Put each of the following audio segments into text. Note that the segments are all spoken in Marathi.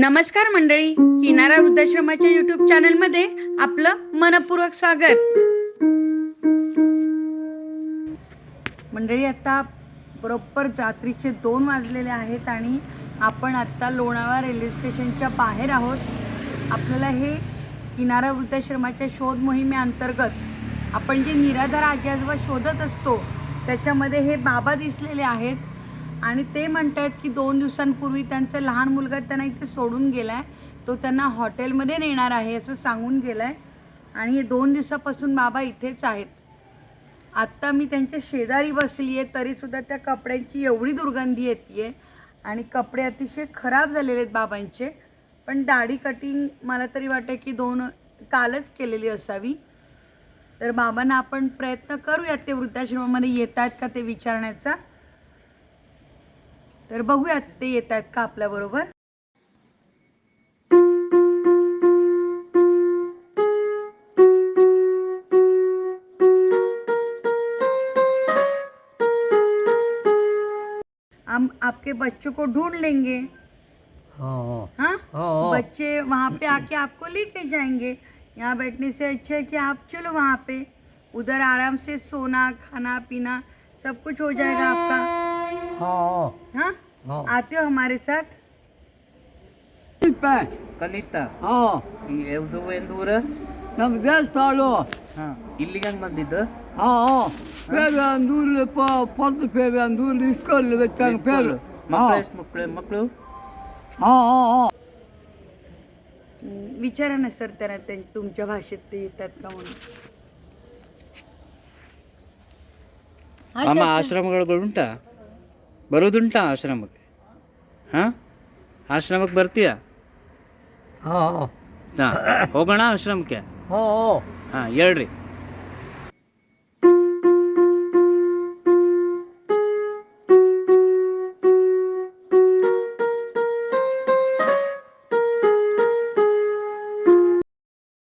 नमस्कार मंडळी किनारा वृद्धाश्रमाच्या युट्यूब चॅनलमध्ये आपलं मनपूर्वक स्वागत. मंडळी आता बरोबर रात्रीचे दोन वाजलेले आहेत आणि आपण आता लोणावळा रेल्वे स्टेशनच्या बाहेर आहोत. आपल्याला हे किनारा वृद्धाश्रमाच्या शोध मोहिमेअंतर्गत आपण जे निराधार आजी आजोबा शोधत असतो त्याच्यामध्ये हे बाबा दिसलेले आहेत. आणि ते म्हणत आहेत की दोन दिवसांपूर्वी त्यांचा लहान मुलगा त्यांना इथे सोडून गेलाय. तो त्यांना हॉटेलमध्ये नेणार आहे असं सांगून गेलाय. आणि हे दोन दिवसापासून बाबा इथेच आहेत. आत्ता मी त्यांच्या शेजारी बसली आहे तरीसुद्धा त्या कपड्यांची एवढी दुर्गंधी येते आणि कपडे अतिशय खराब झालेले आहेत बाबांचे. पण दाढी कटिंग मला तरी वाटतं की दोन कालच केलेली असावी. तर बाबांना आपण प्रयत्न करूयात ते वृद्धाश्रमामध्ये येत आहेत का ते विचारण्याचा. तर बघूयात ते येत आहेत का आपल्याबरोबर हम आपके बच्चों को ढूंढ लेंगे. हाँ हाँ? हाँ। बच्चे वहाँ पे आके आपको लेके जाएँगे. यहाँ बैठने से अच्छा है कि आप चलो वहाँ पे. उधर आराम से सोना खाना पीना सब कुछ हो जाएगा आपका. हाँ हाँ हाँ आते हो हमारे साथ ಕಲಿತಾ हाँ ಯಾವ್ದು ಎಂದೂರ ನಮ್ಗೆ ಸಾಲು ಹಾ ಇಲ್ಲಿಗೆ ಹೆಂಗ್ ಬಂದಿದ್ದು हाँ हाँ फिर अंदूर पर्द फिर अंदूर स्कूल बच्चा फिर ಮಕ್ಕಳು हाँ ಎಷ್ಟು ಮಕ್ಕಳು ಮಕ್ಕಳು हाँ हाँ हाँ हम्म, विचारा ना सर त्यांना त्यां- तुमच्या भाषेत ते येतात का म्हणून हा, ಅಮ್ಮ चाचा. ಆಶ್ರಮಗಳುಂಟಾ ಬರೋದುಂಟಾ ಆಶ್ರಮಕ್ಕೆ ಹಾ ಆಶ್ರಮಕ್ಕೆ ಬರ್ತೀಯಾ हाँ हाँ ಹಾ ಹೋಗೋಣ ಆಶ್ರಮಕ್ಕೆ हाँ हाँ ಹಾ ಹೇಳ್ರಿ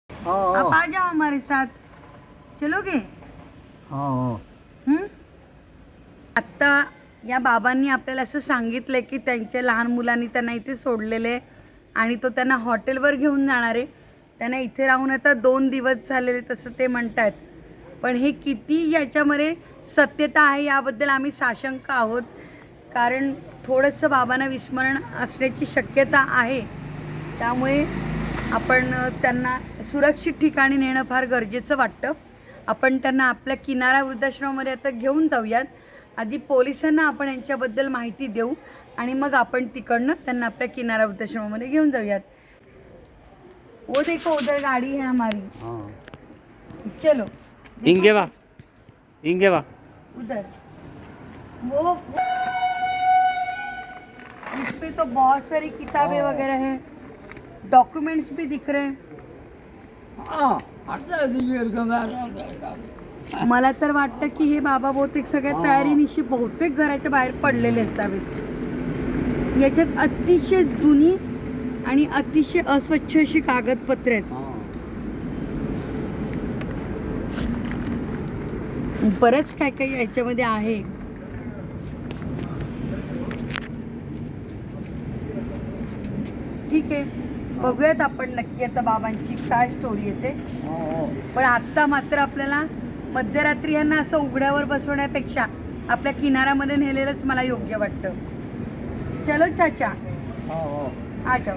हाँ आप आ जाओ हमारे साथ चलोगे हाँ हं? आत्ता या बाबांनी आपल्याला असं सांगितलं की त्यांच्या लहान मुलांनी त्यांना इथे सोडलेले आणि तो त्यांना हॉटेलवर घेऊन जाणार आहे. त्यांना इथे राहून आता दोन दिवस झालेले तसं ते म्हणतात पण हे किती याच्यामध्ये सत्यता आहे याबद्दल आम्ही साशंक आहोत. कारण थोडंसं बाबांना विस्मरण असण्याची शक्यता आहे. त्यामुळे आपण त्यांना सुरक्षित ठिकाणी नेणं फार गरजेचं वाटतं. आपण त्यांना आपल्या किनारा वृद्धाश्रमामध्ये आता घेऊन जाऊयात. आधी पोलिसांना आपण यांच्याबद्दल माहिती देऊ आणि मग आपण तिकडनं त्यांना आपल्या किनारा वृद्धाश्रमामध्ये घेऊन जाऊयात. वो देखो उधर गाड़ी है हमारी. चलो. इंगे वा. इंगे वा. उधर. वो, इस पे तो बहुत सारी किताबें वगैरह हैं. डॉक्यूमेंट्स भी दिख रहे हैं. हाँ। मला तर वाटतं की हे बाबा बहुतेक सगळ्या. तयारीनिशी बहुतेक घराच्या बाहेर पडलेले असावेत याच्यात अतिशय जुनी आणि अतिशय अस्वच्छ अशी कागदपत्रे आहेत. बरंच काय काय याच्यामध्ये आहे. ठीक आहे. बघूयात आपण नक्की आता बाबांची काय स्टोरी येते. पण आत्ता मात्र आपल्याला मध्यरात्री यांना असं उघड्यावर बसवण्यापेक्षा आपल्या किनाऱ्यामध्ये नेलेलंच मला योग्य वाटतं. चलो चाचा. हाँ आ जाओ